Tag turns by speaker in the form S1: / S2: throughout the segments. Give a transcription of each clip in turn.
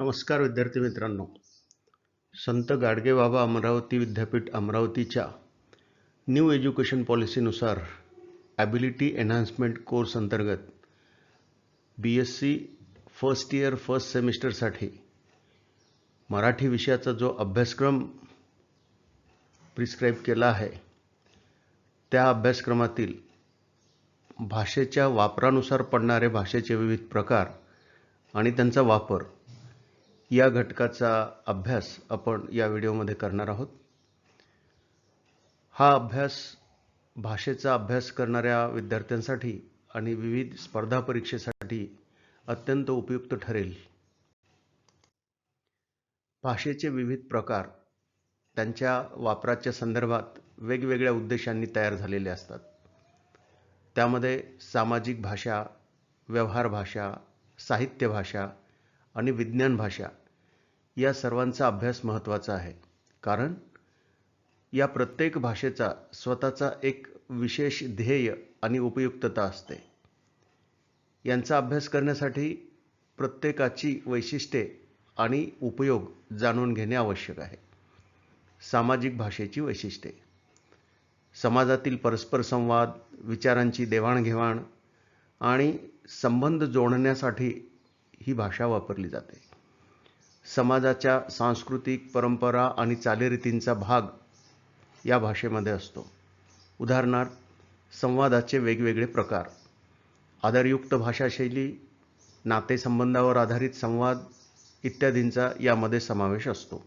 S1: नमस्कार विद्यार्थी मित्रांनो. संत गाडगेबाबा अमरावती विद्यापीठ अमरावतीच्या न्यू एज्युकेशन पॉलिसीनुसार ॲबिलिटी एन्हान्समेंट कोर्स अंतर्गत B S C first year first सेमिस्टरसाठी Marathi विषयाचा जो अभ्यासक्रम प्रिस्क्राईब केला आहे त्या अभ्यासक्रमातील भाषेच्या वापरानुसार पडणारे भाषेचे विविध प्रकार आणि त्यांचा वापर या घटकाचा अभ्यास आपण या व्हिडिओमध्ये करणार आहोत. हा अभ्यास भाषेचा अभ्यास करणाऱ्या विद्यार्थ्यांसाठी आणि विविध स्पर्धा परीक्षेसाठी अत्यंत उपयुक्त ठरेल. भाषेचे विविध प्रकार त्यांच्या वापराच्या संदर्भात वेगवेगळ्या उद्देशांनी तयार झालेले असतात. त्यामध्ये सामाजिक भाषा व्यवहार भाषा साहित्य भाषा आणि विज्ञान भाषा या सर्वांचा अभ्यास महत्त्वाचा आहे. कारण या प्रत्येक भाषेचा स्वतःचा एक विशेष ध्येय आणि उपयुक्तता असते. यांचा अभ्यास करण्यासाठी प्रत्येकाची वैशिष्ट्ये आणि उपयोग जाणून घेणे आवश्यक आहे. सामाजिक भाषेची वैशिष्ट्ये. समाजातील परस्पर संवाद विचारांची देवाणघेवाण आणि संबंध जोडण्यासाठी ही भाषा वापरली जाते. समाजाच्या सांस्कृतिक परंपरा आणि चालीरीतींचा भाग या भाषेमध्ये असतो. उदाहरणार्थ संवादाचे वेगवेगळे प्रकार. आदरयुक्त भाषाशैली नातेसंबंधावर आधारित संवाद इत्यादींचा यामध्ये समावेश असतो.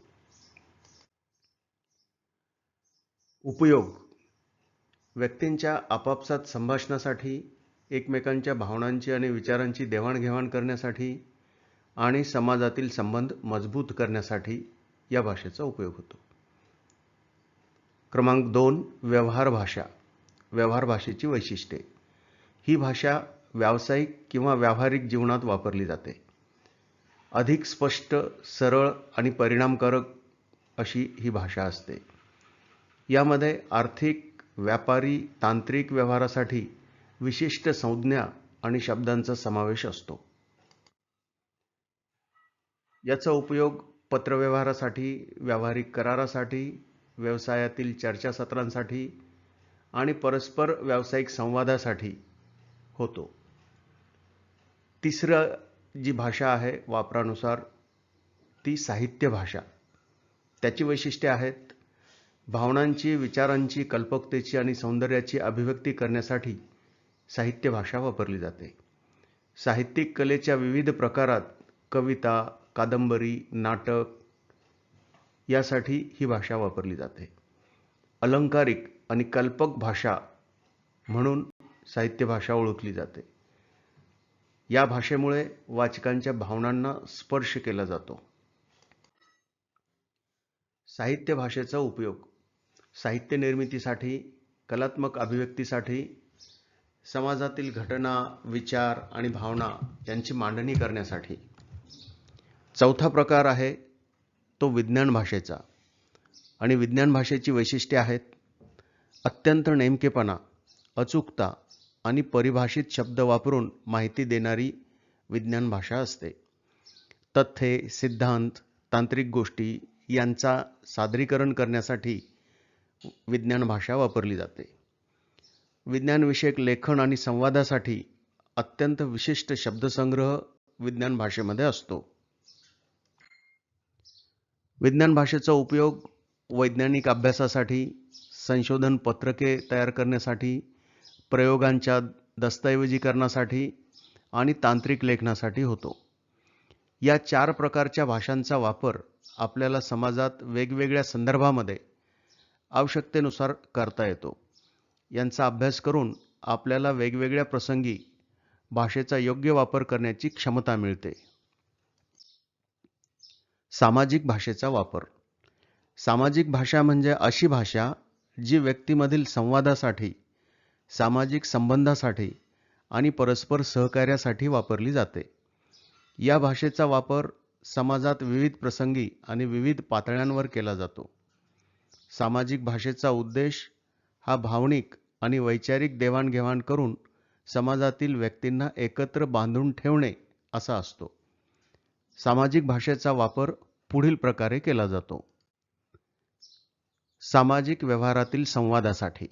S1: उपयोग. व्यक्तींच्या आपापसात संभाषणासाठी एकमेकांच्या भावनांची आणि विचारांची देवाणघेवाण करण्यासाठी आणि समाजातील संबंध मजबूत करण्यासाठी या भाषेचा उपयोग होतो. क्रमांक दोन व्यवहार भाषा. व्यवहार भाषेची वैशिष्ट्ये. ही भाषा व्यावसायिक किंवा व्यावहारिक जीवनात वापरली जाते. अधिक स्पष्ट सरळ आणि परिणामकारक अशी ही भाषा असते. यामध्ये आर्थिक व्यापारी तांत्रिक व्यवहारासाठी विशिष्ट संज्ञा आणि शब्दांचा समावेश असतो. याचा उपयोग पत्रव्यवहारासाठी व्यावहारिक करारासाठी व्यवसायातील चर्चासत्रांसाठी आणि परस्पर व्यावसायिक संवादासाठी होतो. तिसरं जी भाषा आहे वापरानुसार ती साहित्य भाषा. त्याची वैशिष्ट्ये आहेत भावनांची विचारांची कल्पकतेची आणि सौंदर्याची अभिव्यक्ती करण्यासाठी साहित्य भाषा वापरली जाते. साहित्यिक कलेच्या विविध प्रकारात कविता कादंबरी नाटक यासाठी ही भाषा वापरली जाते. अलंकारिक आणि कल्पक भाषा म्हणून साहित्य भाषा ओळखली जाते. या भाषेमुळे वाचकांच्या भावनांना स्पर्श केला जातो. साहित्य भाषेचा उपयोग साहित्य निर्मितीसाठी कलात्मक अभिव्यक्तीसाठी समाजातील घटना विचार आणि भावना यांची मांडणी करण्यासाठी चौथा प्रकार आहे तो विज्ञान भाषेचा. आणि विज्ञान भाषेची वैशिष्ट्ये आहेत अत्यंत नेमकेपणा अचूकता आणि परिभाषित शब्द वापरून माहिती देणारी विज्ञान भाषा असते. तथ्ये सिद्धांत तांत्रिक गोष्टी यांचा सादरीकरण करण्यासाठी विज्ञान भाषा वापरली जाते. विज्ञानविषयक लेखन आणि संवादासाठी अत्यंत विशिष्ट शब्दसंग्रह विज्ञान भाषेमध्ये असतो. विज्ञान भाषेचा उपयोग वैज्ञानिक अभ्यासासाठी संशोधन पत्रके तयार करण्यासाठी प्रयोगांच्या दस्तऐवजीकरणासाठी आणि तांत्रिक लेखनासाठी होतो. या चार प्रकारच्या भाषांचा वापर आपल्याला समाजात वेगवेगळ्या संदर्भामध्ये आवश्यकतेनुसार करता येतो. यांचा अभ्यास करून आपल्याला वेगवेगळ्या प्रसंगी भाषेचा योग्य वापर करण्याची क्षमता मिळते. सामाजिक भाषेचा वापर. सामाजिक भाषा म्हणजे अशी भाषा जी व्यक्तीमधील संवादासाठी सामाजिक संबंधासाठी आणि परस्पर सहकार्यासाठी वापरली जाते. या भाषेचा वापर समाजात विविध प्रसंगी आणि विविध पातळ्यांवर केला जातो. सामाजिक भाषेचा उद्देश हा भावनिक आणि वैचारिक देवाणघेवाण करून समाजातील व्यक्तींना एकत्र बांधून ठेवणे असा असतो. सामाजिक भाषेचा वापर पुढील प्रकारे केला जातो. सामाजिक व्यवहारातील संवादासाठी.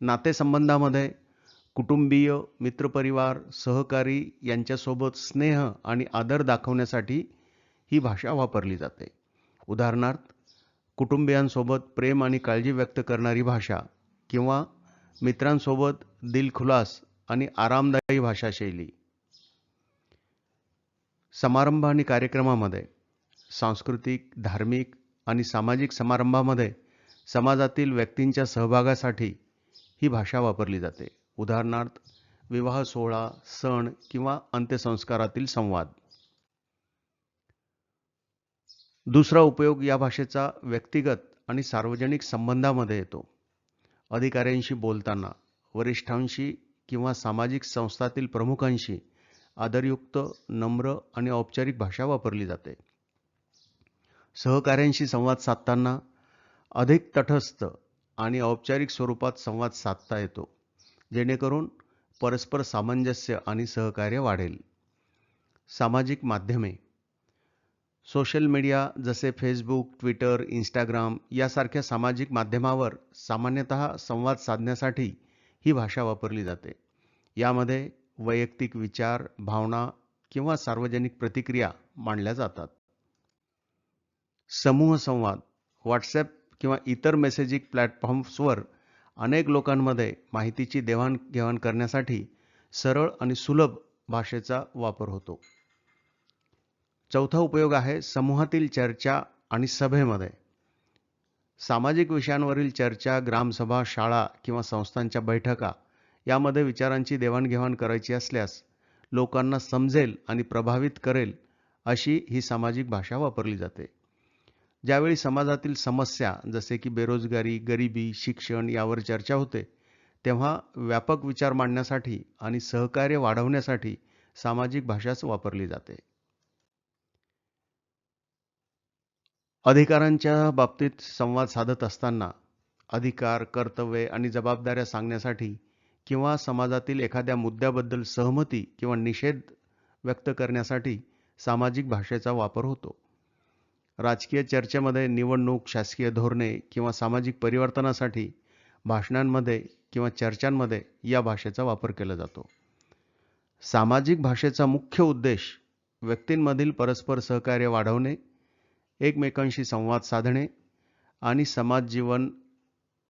S1: नातेसंबंधामध्ये कुटुंबीय मित्रपरिवार सहकारी यांच्यासोबत स्नेह आणि आदर दाखवण्यासाठी ही भाषा वापरली जाते. उदाहरणार्थ कुटुंबियांसोबत प्रेम आणि काळजी व्यक्त करणारी भाषा किंवा मित्रांसोबत दिलखुलास आणि आरामदायी भाषाशैली. समारंभ आणि कार्यक्रमामध्ये सांस्कृतिक धार्मिक आणि सामाजिक समारंभामध्ये समाजातील व्यक्तींच्या सहभागासाठी ही भाषा वापरली जाते. उदाहरणार्थ विवाह सोहळा सण किंवा अंत्यसंस्कारातील संवाद. दुसरा उपयोग या भाषेचा व्यक्तिगत आणि सार्वजनिक संबंधामध्ये येतो. अधिकाऱ्यांशी बोलताना वरिष्ठांशी किंवा सामाजिक संस्थातील प्रमुखांशी आदरयुक्त नम्र आणि औपचारिक भाषा वापरली जाते. सहकाऱ्यांशी संवाद साधताना अधिक तटस्थ आणि औपचारिक स्वरूपात संवाद साधता येतो जेणेकरून परस्पर सामंजस्य आणि सहकार्य वाढेल. सामाजिक माध्यमे सोशल मीडिया जसे फेसबुक ट्विटर इंस्टाग्राम यासारख्या सामाजिक माध्यमावर सामान्यतः संवाद साधण्यासाठी ही भाषा वापरली जाते. यामध्ये वैयक्तिक विचार भावना किंवा सार्वजनिक प्रतिक्रिया मांडल्या जातात. समूह संवाद व्हॉट्सॲप किंवा इतर मेसेजिंग प्लॅटफॉर्म्सवर अनेक लोकांमध्ये माहितीची देवाणघेवाण करण्यासाठी सरळ आणि सुलभ भाषेचा वापर होतो. चौथा उपयोग आहे समूहातील चर्चा आणि सभेमध्ये. सामाजिक विषयांवरील चर्चा ग्रामसभा शाळा किंवा संस्थांच्या बैठका यामध्ये विचारांची देवाणघेवाण करायची असल्यास लोकांना समजेल आणि प्रभावित करेल अशी ही सामाजिक भाषा वापरली जाते. ज्यावेळी समाजातील समस्या जसे की बेरोजगारी गरिबी शिक्षण यावर चर्चा होते तेव्हा व्यापक विचार मांडण्यासाठी आणि सहकार्य वाढवण्यासाठी सामाजिक भाषाच वापरली जाते. अधिकारांच्या बाबतीत संवाद साधत असताना अधिकार कर्तव्ये आणि जबाबदाऱ्या सांगण्यासाठी किंवा समाजातील एखाद्या मुद्द्याबद्दल सहमती किंवा निषेध व्यक्त करण्यासाठी सामाजिक भाषेचा वापर होतो. राजकीय चर्चेमध्ये निवडणूक शासकीय धोरणे किंवा सामाजिक परिवर्तनासाठी भाषणांमध्ये किंवा चर्चांमध्ये या भाषेचा वापर केला जातो. सामाजिक भाषेचा मुख्य उद्देश व्यक्तींमधील परस्पर सहकार्य वाढवणे एकमेकांशी संवाद साधणे आणि समाज जीवन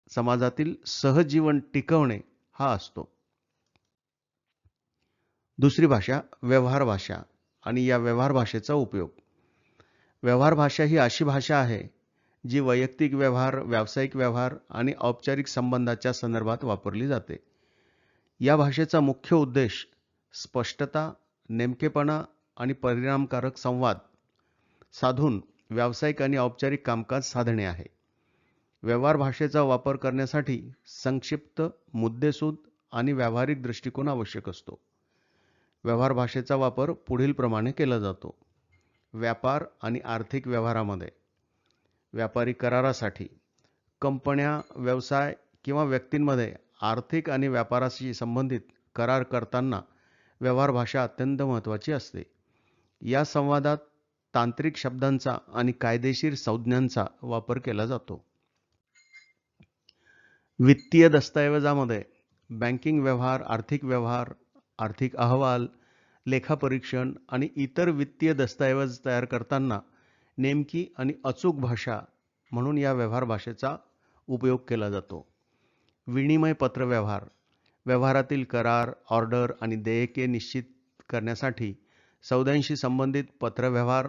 S1: समाजातील सहजीवन टिकवणे हा असतो. दुसरी भाषा व्यवहार भाषा आणि या व्यवहार भाषेचा उपयोग. व्यवहार भाषा ही अशी भाषा आहे जी वैयक्तिक व्यवहार व्यावसायिक व्यवहार आणि औपचारिक संबंधाच्या संदर्भात वापरली जाते. या भाषेचा मुख्य उद्देश स्पष्टता नेमकेपणा आणि परिणामकारक संवाद साधून व्यावसायिक आणि औपचारिक कामकाज साधणे आहे. व्यवहार भाषेचा वापर करण्यासाठी संक्षिप्त मुद्देसूद आणि व्यावहारिक दृष्टिकोन आवश्यक असतो. व्यवहार भाषेचा वापर पुढीलप्रमाणे केला जातो. व्यापार आणि आर्थिक व्यवहारामध्ये. व्यापारी करारासाठी. कंपन्या व्यवसाय किंवा व्यक्तींमध्ये आर्थिक आणि व्यापाराशी संबंधित करार करताना व्यवहार भाषा अत्यंत महत्त्वाची असते. या संवादात तांत्रिक शब्दांचा आणि कायदेशीर संज्ञांचा वापर केला जातो. वित्तीय दस्तऐवजामध्ये बँकिंग व्यवहार आर्थिक व्यवहार आर्थिक अहवाल लेखापरीक्षण आणि इतर वित्तीय दस्तऐवज तयार करताना नेमकी आणि अचूक भाषा म्हणून या व्यवहार भाषेचा उपयोग केला जातो. विनिमय पत्रव्यवहार व्यवहारातील करार ऑर्डर आणि देयके निश्चित करण्यासाठी सौद्यांशी संबंधित पत्रव्यवहार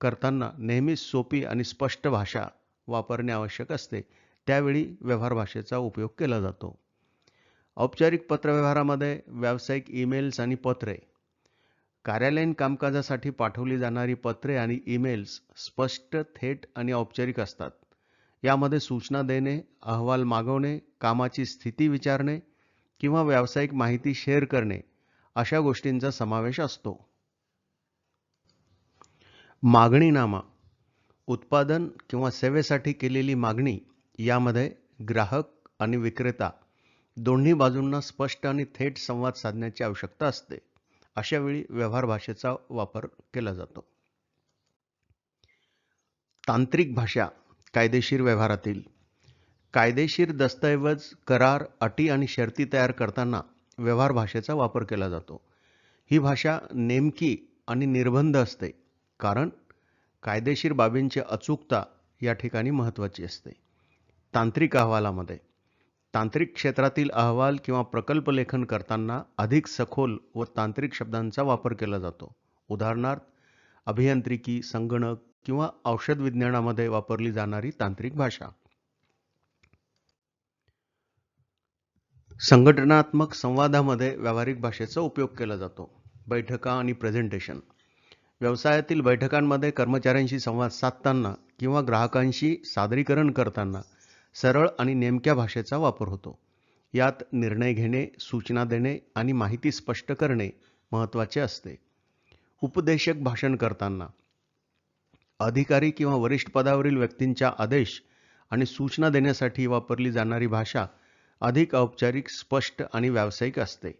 S1: करताना नेहमीच सोपी आणि स्पष्ट भाषा वापरणे आवश्यक असते. त्यावेळी व्यवहार भाषेचा उपयोग केला जातो. औपचारिक पत्रव्यवहारामध्ये व्यावसायिक ईमेल्स आणि पत्रे. कार्यालयीन कामकाजासाठी पाठवली जाणारी पत्रे आणि ईमेल्स स्पष्ट थेट आणि औपचारिक असतात. यामध्ये सूचना देणे अहवाल मागवणे कामाची स्थिती विचारणे किंवा व्यावसायिक माहिती शेअर करणे अशा गोष्टींचा समावेश असतो. मागणीनामा. उत्पादन किंवा सेवेसाठी केलेली मागणी यामध्ये ग्राहक आणि विक्रेता दोन्ही बाजूंना स्पष्ट आणि थेट संवाद साधण्याची आवश्यकता असते. अशा वेळी व्यवहार भाषेचा वापर केला जातो. तांत्रिक भाषा कायदेशीर व्यवहारातील कायदेशीर दस्तऐवज करार अटी आणि शर्ती तयार करताना व्यवहार भाषेचा वापर केला जातो. ही भाषा नेमकी आणि निर्बंध असते कारण कायदेशीर बाबींची अचूकता या ठिकाणी महत्त्वाची असते. तांत्रिक अहवालामध्ये. तांत्रिक क्षेत्रातील अहवाल किंवा प्रकल्प लेखन करताना अधिक सखोल व तांत्रिक शब्दांचा वापर केला जातो. उदाहरणार्थ अभियांत्रिकी संगणक किंवा औषध विज्ञानामध्ये वापरली जाणारी तांत्रिक भाषा. संघटनात्मक संवादामध्ये व्यावहारिक भाषेचा उपयोग केला जातो. बैठका आणि प्रेझेंटेशन. व्यवसायातील बैठकांमध्ये कर्मचाऱ्यांशी संवाद साधताना किंवा ग्राहकांशी सादरीकरण करताना सरळ आणि नेमक्या भाषेचा वापर होतो. यात निर्णय घेणे सूचना देणे आणि माहिती स्पष्ट करणे महत्त्वाचे असते. उपदेशक भाषण करताना अधिकारी किंवा वरिष्ठ पदावरील व्यक्तींच्या आदेश आणि सूचना देण्यासाठी वापरली जाणारी भाषा अधिक औपचारिक स्पष्ट आणि व्यावसायिक असते.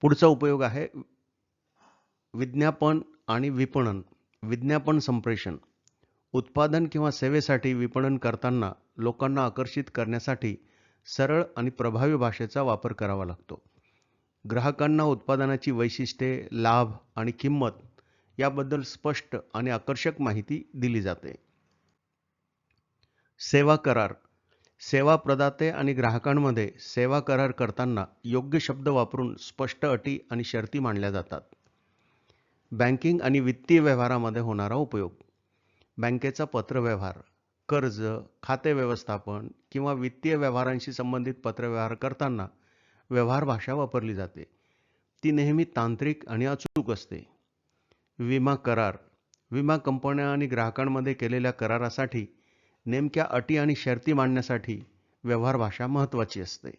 S1: पुढचा उपयोग आहे विज्ञापन आणि विपणन. विज्ञापन संप्रेषण. उत्पादन किंवा सेवेसाठी विपणन करताना लोकांना आकर्षित करण्यासाठी सरळ आणि प्रभावी भाषेचा वापर करावा लागतो. ग्राहकांना उत्पादनाची वैशिष्ट्ये लाभ आणि किंमत याबद्दल स्पष्ट आणि आकर्षक माहिती दिली जाते. सेवा करार. सेवा प्रदाते आणि ग्राहकांमध्ये सेवा करार करताना योग्य शब्द वापरून स्पष्ट अटी आणि शर्ती मांडल्या जातात. बँकिंग आणि वित्तीय व्यवहारामध्ये होणारा उपयोग. बँकेचा पत्रव्यवहार कर्ज खाते व्यवस्थापन किंवा वित्तीय व्यवहारांशी संबंधित पत्रव्यवहार करताना व्यवहार भाषा वापरली जाते. ती नेहमी तांत्रिक आणि अचूक असते. विमा करार विमा कंपन्या आणि ग्राहकांमध्ये केलेल्या करारासाठी नेमक्या अटी आणि शर्ती मांडण्यासाठी व्यवहार भाषा महत्त्वाची असते.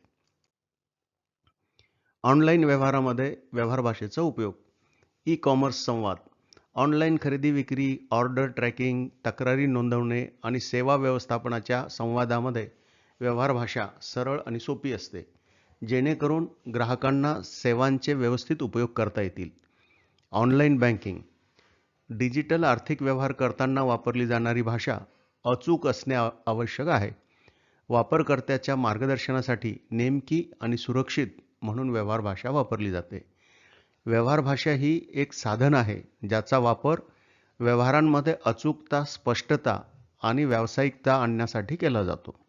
S1: ऑनलाईन व्यवहारामध्ये व्यवहार भाषेचा उपयोग ई कॉमर्स संवाद ऑनलाईन खरेदी विक्री ऑर्डर ट्रॅकिंग तक्रारी नोंदवणे आणि सेवा व्यवस्थापनाच्या संवादामध्ये व्यवहार भाषा सरळ आणि सोपी असते जेणेकरून ग्राहकांना सेवांचे व्यवस्थित उपयोग करता येतील. Online banking. डिजिटल आर्थिक व्यवहार करताना वापरली जाणारी भाषा अचूक असणे आवश्यक आहे. वापरकर्त्याच्या मार्गदर्शनासाठी नेमकी आणि सुरक्षित म्हणून व्यवहार भाषा वापरली जाते. व्यवहार भाषा ही एक साधन आहे ज्याचा वापर व्यवहारांमध्ये अचूकता स्पष्टता आणि व्यावसायिकता आणण्यासाठी केला जातो.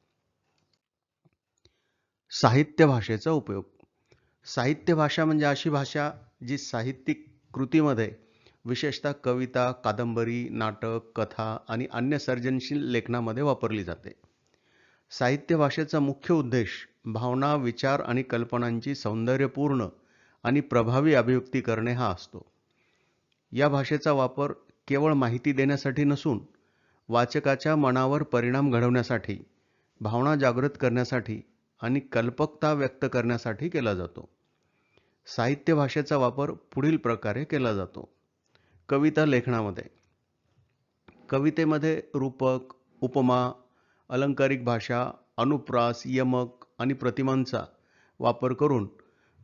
S1: साहित्य भाषेचा उपयोग. साहित्य भाषा म्हणजे अशी भाषा जी साहित्यिक कृतीमध्ये विशेषतः कविता कादंबरी नाटक कथा आणि अन्य सर्जनशील लेखनामध्ये वापरली जाते. साहित्य भाषेचा मुख्य उद्देश भावना विचार आणि कल्पनांची सौंदर्यपूर्ण आणि प्रभावी अभिव्यक्ती करणे हा असतो. या भाषेचा वापर केवळ माहिती देण्यासाठी नसून वाचकाच्या मनावर परिणाम घडवण्यासाठी भावना जागृत करण्यासाठी आणि कल्पकता व्यक्त करण्यासाठी केला जातो. साहित्य भाषेचा वापर पुढील प्रकारे केला जातो. कविता लेखनामध्ये. कवितेमध्ये रूपक उपमा अलंकारिक भाषा अनुप्रास यमक आणि प्रतिमांचा वापर करून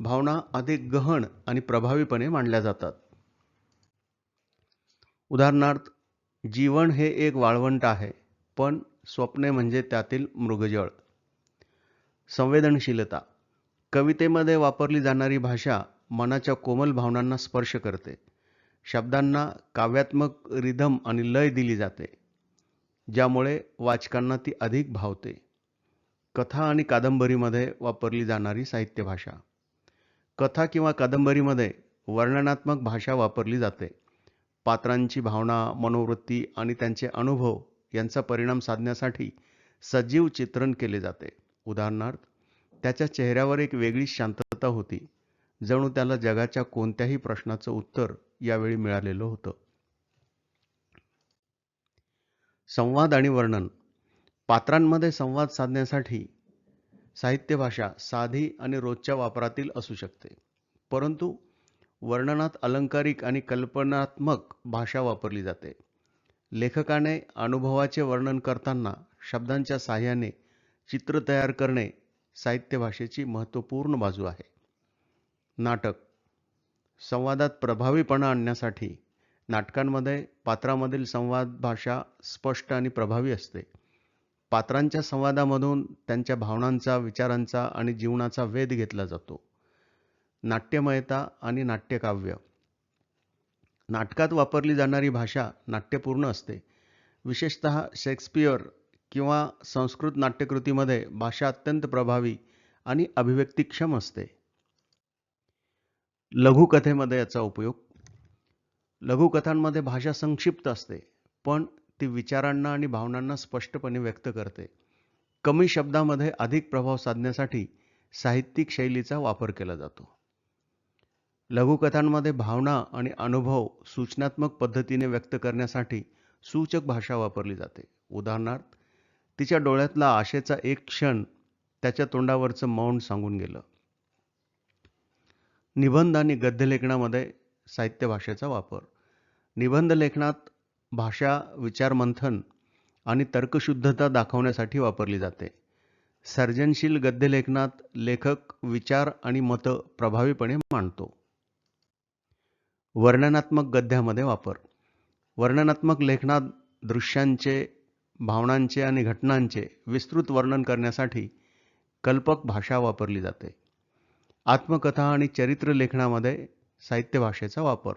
S1: भावना अधिक गहन आणि प्रभावीपणे मांडल्या जातात. उदाहरणार्थ जीवन हे एक वाळवंट आहे पण स्वप्ने म्हणजे त्यातील मृगजळ. संवेदनशीलता. कवितेमध्ये वापरली जाणारी भाषा मनाच्या कोमल भावनांना स्पर्श करते. शब्दांना काव्यात्मक रिधम आणि लय दिली जाते ज्यामुळे वाचकांना ती अधिक भावते. कथा आणि कादंबरीमध्ये वापरली जाणारी साहित्य भाषा कथा किंवा कादंबरीमध्ये वर्णनात्मक भाषा वापरली जाते. पात्रांची भावना मनोवृत्ती आणि त्यांचे अनुभव यांचा परिणाम साधण्यासाठी सजीव चित्रण केले जाते. उदाहरणार्थ त्याच्या चेहऱ्यावर एक वेगळी शांतता होती. जणू त्याला जगाच्या कोणत्याही प्रश्नाचं उत्तर यावेळी मिळालेलं होतं. संवाद आणि वर्णन. पात्रांमध्ये संवाद साधण्यासाठी साहित्य भाषा साधी आणि रोजच्या वापरातील असू शकते. परंतु वर्णनात अलंकारिक आणि कल्पनात्मक भाषा वापरली जाते. लेखकाने अनुभवाचे वर्णन करताना शब्दांच्या साह्याने चित्र तयार करणे साहित्य भाषेची महत्त्वपूर्ण बाजू आहे. नाटक संवादात प्रभावीपणा आणण्यासाठी नाटकांमध्ये पात्रामधील संवाद भाषा स्पष्ट आणि प्रभावी असते. पात्रांच्या संवादामधून त्यांच्या भावनांचा विचारांचा आणि जीवनाचा वेध घेतला जातो. नाट्यमयता आणि नाट्यकाव्य. नाटकात वापरली जाणारी भाषा नाट्यपूर्ण असते. विशेषत शेक्सपियर किंवा संस्कृत नाट्यकृतीमध्ये भाषा अत्यंत प्रभावी आणि अभिव्यक्तिक्षम असते. लघुकथेमध्ये याचा उपयोग. लघुकथांमध्ये भाषा संक्षिप्त असते पण ती विचारांना आणि भावनांना स्पष्टपणे व्यक्त करते. कमी शब्दामध्ये अधिक प्रभाव साधण्यासाठी साहित्यिक शैलीचा वापर केला जातो. लघुकथांमध्ये भावना आणि अनुभव सूचनात्मक पद्धतीने व्यक्त करण्यासाठी सूचक भाषा वापरली जाते. उदाहरणार्थ तिच्या डोळ्यातला आशेचा एक क्षण त्याच्या तोंडावरचं मौन सांगून गेलं. निबंध आणि गद्यलेखनामध्ये साहित्य भाषेचा वापर. निबंध लेखनात भाषा विचारमंथन आणि तर्कशुद्धता दाखवण्यासाठी वापरली जाते. सर्जनशील गद्यलेखनात लेखक विचार आणि मतं प्रभावीपणे मांडतो. वर्णनात्मक गद्यामध्ये वापर. वर्णनात्मक लेखनात दृश्यांचे भावनांचे आणि घटनांचे विस्तृत वर्णन करण्यासाठी कल्पक भाषा वापरली जाते. आत्मकथा आणि चरित्र लेखनामध्ये साहित्य भाषेचा वापर.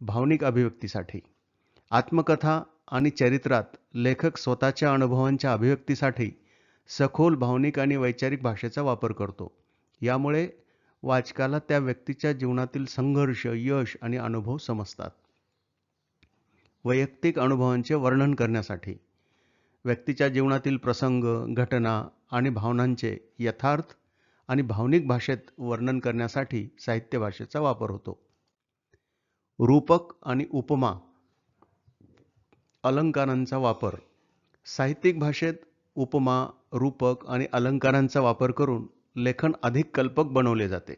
S1: भावनिक अभिव्यक्तीसाठी. आत्मकथा आणि चरित्रात लेखक स्वतःच्या अनुभवांच्या अभिव्यक्तीसाठी सखोल भावनिक आणि वैचारिक भाषेचा वापर करतो. यामुळे वाचकाला त्या व्यक्तीच्या जीवनातील संघर्ष यश आणि अनुभव समजतात. वैयक्तिक अनुभवांचे वर्णन करण्यासाठी व्यक्तीच्या जीवनातील प्रसंग घटना आणि भावनांचे यथार्थ आणि भावनिक भाषेत वर्णन करण्यासाठी साहित्य भाषेचा वापर होतो. रूपक आणि उपमा अलंकारांचा वापर. साहित्यिक भाषेत उपमा रूपक आणि अलंकारांचा वापर करून लेखन अधिक कल्पक बनवले जाते.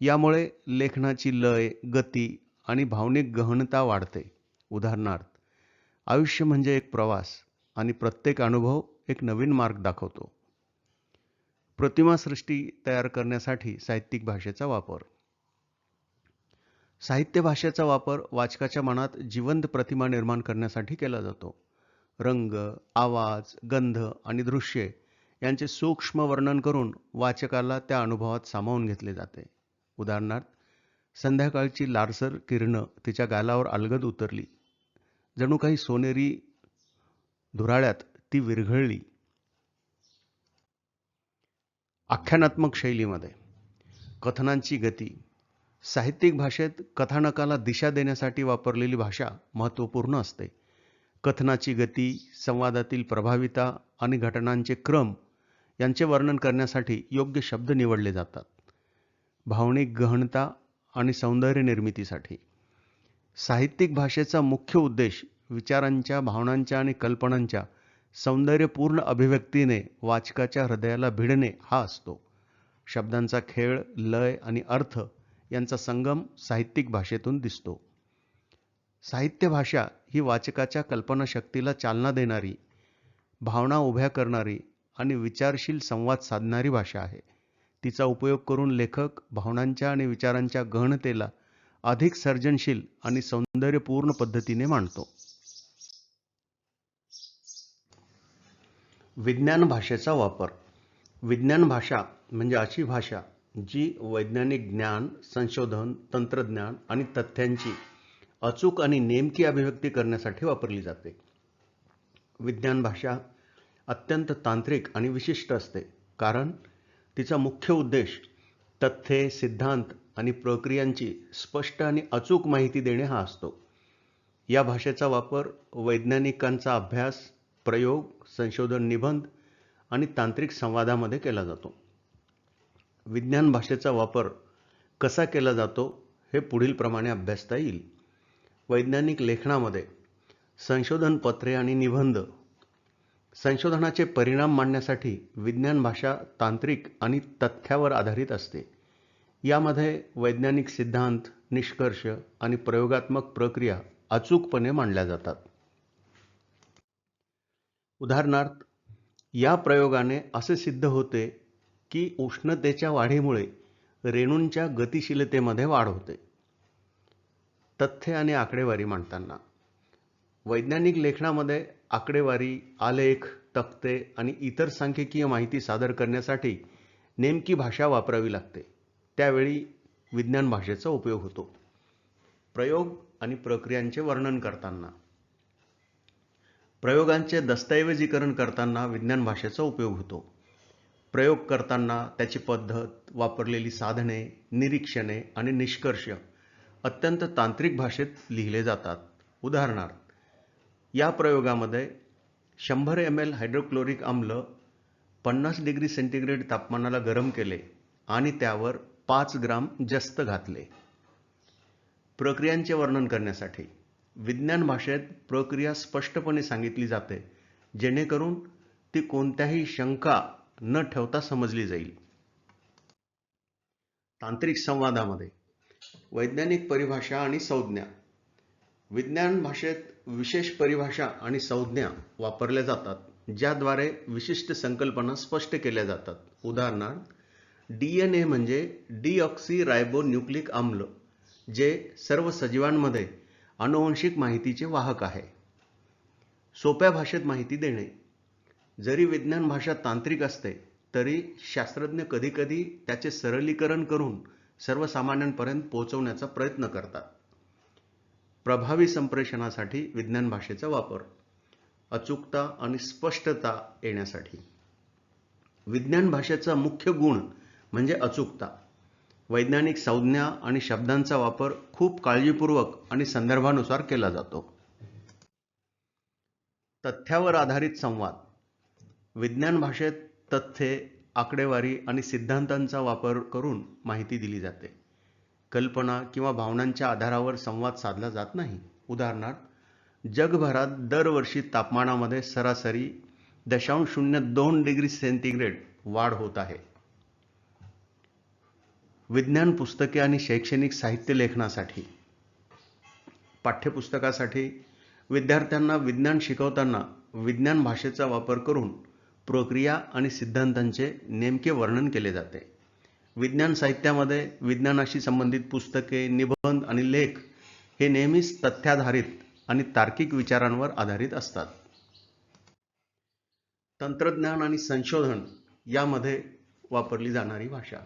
S1: यामुळे लेखनाची लय गती आणि भावनिक गहनता वाढते. उदाहरणार्थ आयुष्य म्हणजे एक प्रवास आणि प्रत्येक अनुभव एक नवीन मार्ग दाखवतो. प्रतिमासृष्टी तयार करण्यासाठी साहित्यिक भाषेचा वापर. साहित्य भाषेचा वापर वाचकाच्या मनात जिवंत प्रतिमा निर्माण करण्यासाठी केला जातो. रंग आवाज गंध आणि दृश्ये यांचे सूक्ष्म वर्णन करून वाचकाला त्या अनुभवात सामावून घेतले जाते. उदाहरणार्थ संध्याकाळची लारसर किरणं तिच्या गालावर अलगद उतरली. जणू काही सोनेरी धुराळ्यात ती विरघळली. आख्यानात्मक शैलीमध्ये कथनांची गती साहित्यिक भाषेत कथानकाला दिशा देण्यासाठी वापरलेली भाषा महत्त्वपूर्ण असते. कथनाची गती संवादातील प्रभाविता आणि घटनांचे क्रम यांचे वर्णन करण्यासाठी योग्य शब्द निवडले जातात. भावनिक गहनता आणि सौंदर्य निर्मितीसाठी. साहित्यिक भाषेचा मुख्य उद्देश विचारांच्या भावनांच्या आणि कल्पनांच्या सौंदर्यपूर्ण अभिव्यक्तीने वाचकाच्या हृदयाला भिडणे हा असतो. शब्दांचा खेळ लय आणि अर्थ यांचा संगम साहित्यिक भाषेतून दिसतो. साहित्य भाषा ही वाचकाच्या कल्पनाशक्तीला चालना देणारी भावना उभ्या करणारी आणि विचारशील संवाद साधणारी भाषा आहे. तिचा उपयोग करून लेखक भावनांच्या आणि विचारांच्या गहनतेला अधिक सर्जनशील आणि सौंदर्यपूर्ण पद्धतीने मांडतो. विज्ञान भाषेचा वापर. विज्ञान भाषा म्हणजे अशी भाषा जी वैज्ञानिक ज्ञान संशोधन तंत्रज्ञान आणि तथ्यांची अचूक आणि नेमकी अभिव्यक्ती करण्यासाठी वापरली जाते. विज्ञान भाषा अत्यंत तांत्रिक आणि विशिष्ट असते कारण तिचा मुख्य उद्देश तथ्ये सिद्धांत आणि प्रक्रियांची स्पष्ट आणि अचूक माहिती देणे हा असतो. या भाषेचा वापर वैज्ञानिकांचा अभ्यास प्रयोग संशोधन निबंध आणि तांत्रिक संवादामध्ये केला जातो. विज्ञान भाषेचा वापर कसा केला जातो हे पुढील प्रमाणे अभ्यासता येईल. वैज्ञानिक लेखनामध्ये संशोधनपत्रे आणि निबंध संशोधनाचे परिणाम मांडण्यासाठी विज्ञान भाषा तांत्रिक आणि तथ्यावर आधारित असते. यामध्ये वैज्ञानिक सिद्धांत निष्कर्ष आणि प्रयोगात्मक प्रक्रिया अचूकपणे मांडल्या जातात. उदाहरणार्थ या प्रयोगाने असे सिद्ध होते की उष्णतेच्या वाढीमुळे रेणूंच्या गतिशीलतेमध्ये वाढ होते. तथ्य आणि आकडेवारी मांडताना. वैज्ञानिक लेखनामध्ये आकडेवारी आलेख तक्ते आणि इतर सांख्यिकीय माहिती सादर करण्यासाठी नेमकी भाषा वापरावी लागते. त्यावेळी विज्ञान भाषेचा उपयोग होतो. प्रयोग आणि प्रक्रियांचे वर्णन करताना. प्रयोगांचे दस्तऐवजीकरण करताना विज्ञान भाषेचा उपयोग होतो. प्रयोग करताना त्याची पद्धत वापरलेली साधने निरीक्षणे आणि निष्कर्ष अत्यंत तांत्रिक भाषेत लिहिले जातात. उदाहरणार्थ या प्रयोगामध्ये शंभर एम एल हायड्रोक्लोरिक आम्ल पन्नास डिग्री सेंटीग्रेड तापमानाला गरम केले आणि त्यावर पाच ग्राम जस्त घातले. प्रक्रियांचे वर्णन करण्यासाठी विज्ञान भाषेत प्रक्रिया स्पष्टपणे सांगितली जाते जेणेकरून ती कोणत्याही शंका न ठेवता समजली जाईल. तांत्रिक संवादामध्ये वैज्ञानिक परिभाषा आणि संज्ञा. विज्ञान भाषेत विशेष परिभाषा आणि संज्ञा वापरल्या जातात ज्याद्वारे विशिष्ट संकल्पना स्पष्ट केल्या जातात. उदाहरणार्थ डी एन ए म्हणजे डीऑक्सी रायबो न्यूक्लिक आम्ल जे सर्व सजीवांमध्ये अनुवंशिक माहितीचे वाहक आहे. सोप्या भाषेत माहिती देणे. जरी विज्ञान भाषा तांत्रिक असते तरी शास्त्रज्ञ कधीकधी त्याचे सरलीकरण करून सर्वसामान्यांपर्यंत पोहोचवण्याचा प्रयत्न करतात. प्रभावी संप्रेषणासाठी विज्ञान भाषेचा वापर अचूकता आणि स्पष्टता येण्यासाठी. विज्ञान भाषेचा मुख्य गुण म्हणजे अचूकता. वैज्ञानिक संज्ञा आणि शब्दांचा वापर खूप काळजीपूर्वक आणि संदर्भानुसार केला जातो. तथ्यावर आधारित संवाद. विज्ञान भाषेत तथ्ये आकडेवारी आणि सिद्धांतांचा वापर करून माहिती दिली जाते. कल्पना किंवा भावनांच्या आधारावर संवाद साधला जात नाही. उदाहरणार्थ जगभरात दरवर्षी तापमानामध्ये सरासरी दशांश शून्य दोन डिग्री सेंटीग्रेड वाढ होत आहे. विज्ञान पुस्तके आणि शैक्षणिक साहित्य लेखनासाठी. पाठ्यपुस्तकासाठी विद्यार्थ्यांना विज्ञान शिकवताना विज्ञान भाषेचा वापर करून प्रक्रिया आणि सिद्धांतांचे नेमके वर्णन केले जाते. विज्ञान साहित्यामध्ये विज्ञानाशी संबंधित पुस्तके निबंध आणि लेख हे नेहमीच तथ्याधारित आणि तार्किक विचारांवर आधारित असतात. तंत्रज्ञान आणि संशोधन यामध्ये वापरली जाणारी भाषा.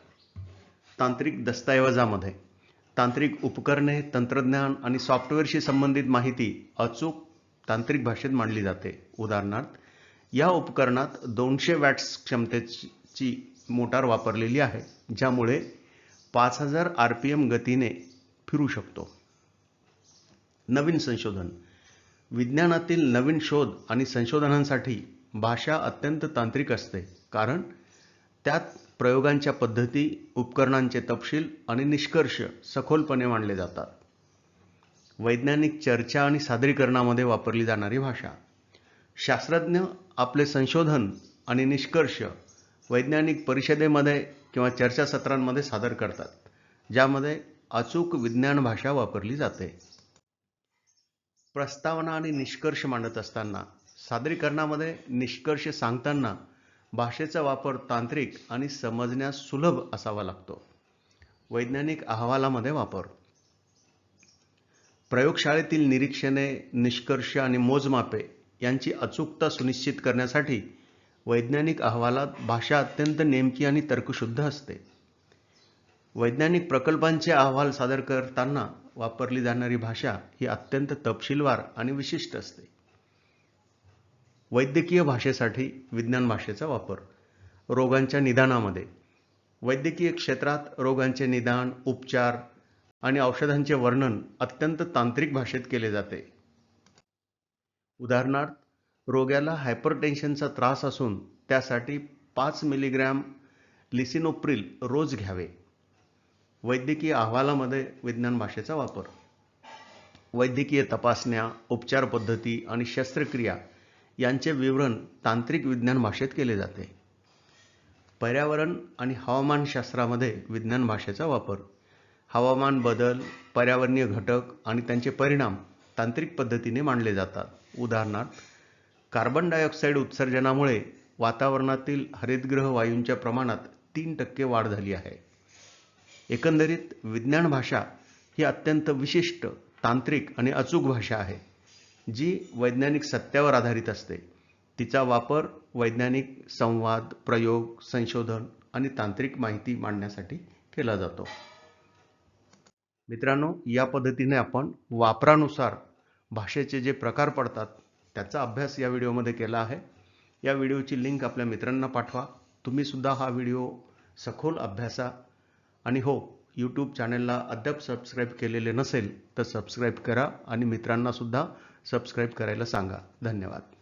S1: तांत्रिक दस्तऐवजामध्ये तांत्रिक उपकरणे तंत्रज्ञान आणि सॉफ्टवेअरशी संबंधित माहिती अचूक तांत्रिक भाषेत मांडली जाते. उदाहरणार्थ या उपकरणात दोनशे वॅट्स क्षमतेची मोटार वापरलेली आहे ज्यामुळे पाच हजार आर पी एम गतीने फिरू शकतो. नवीन संशोधन. विज्ञानातील नवीन शोध आणि संशोधनांसाठी भाषा अत्यंत तांत्रिक असते कारण त्यात प्रयोगांच्या पद्धती उपकरणांचे तपशील आणि निष्कर्ष सखोलपणे मांडले जातात. वैज्ञानिक चर्चा आणि सादरीकरणामध्ये वापरली जाणारी भाषा. शास्त्रज्ञ आपले संशोधन आणि निष्कर्ष वैज्ञानिक परिषदेमध्ये किंवा चर्चासत्रांमध्ये सादर करतात ज्यामध्ये अचूक विज्ञान भाषा वापरली जाते. प्रस्तावना आणि निष्कर्ष मांडत असताना सादरीकरणामध्ये निष्कर्ष सांगताना भाषेचा वापर तांत्रिक आणि समजण्यास सुलभ असावा लागतो. वैज्ञानिक अहवालामध्ये वापर. प्रयोगशाळेतील निरीक्षणे निष्कर्ष आणि मोजमापे यांची अचूकता सुनिश्चित करण्यासाठी वैज्ञानिक अहवालात भाषा अत्यंत नेमकी आणि तर्कशुद्ध असते. वैज्ञानिक प्रकल्पांचे अहवाल सादर करताना वापरली जाणारी भाषा ही अत्यंत तपशीलवार आणि विशिष्ट असते. वैद्यकीय भाषेसाठी विज्ञान भाषेचा वापर. रोगांच्या निदानामध्ये. वैद्यकीय क्षेत्रात रोगांचे निदान उपचार आणि औषधांचे वर्णन अत्यंत तांत्रिक भाषेत केले जाते. उदाहरणार्थ रोग्याला हायपरटेन्शनचा त्रास असून त्यासाठी पाच मिलीग्रॅम लिसिनोप्रिल रोज घ्यावे. वैद्यकीय अहवालामध्ये विज्ञान भाषेचा वापर. वैद्यकीय तपासण्या उपचार पद्धती आणि शस्त्रक्रिया यांचे विवरण तांत्रिक विज्ञान भाषेत केले जाते. पर्यावरण आणि हवामानशास्त्रामध्ये विज्ञान भाषेचा वापर. हवामान बदल पर्यावरणीय घटक आणि त्यांचे परिणाम तांत्रिक पद्धतीने मांडले जातात. उदाहरणार्थ कार्बन डायऑक्साईड उत्सर्जनामुळे वातावरणातील हरितगृह वायूंच्या प्रमाणात तीन टक्के वाढ झाली आहे. एकंदरीत विज्ञान भाषा ही अत्यंत विशिष्ट तांत्रिक आणि अचूक भाषा आहे जी वैज्ञानिक सत्यावर आधारित असते. तिचा वापर वैज्ञानिक संवाद प्रयोग संशोधन आणि तांत्रिक माहिती मांडण्यासाठी केला जातो. मित्रांनो या पद्धतीने आपण वापरानुसार भाषेचे जे प्रकार पडतात त्याचा अभ्यास या व्हिडिओमध्ये केला आहे. या व्हिडिओची लिंक आपल्या मित्रांना पाठवा. तुम्हीसुद्धा हा व्हिडिओ सखोल अभ्यासा. आणि हो यूट्यूब चॅनलला अद्याप सबस्क्राईब केलेले नसेल तर सबस्क्राईब करा आणि मित्रांनासुद्धा सबस्क्राईब करायला सांगा. धन्यवाद.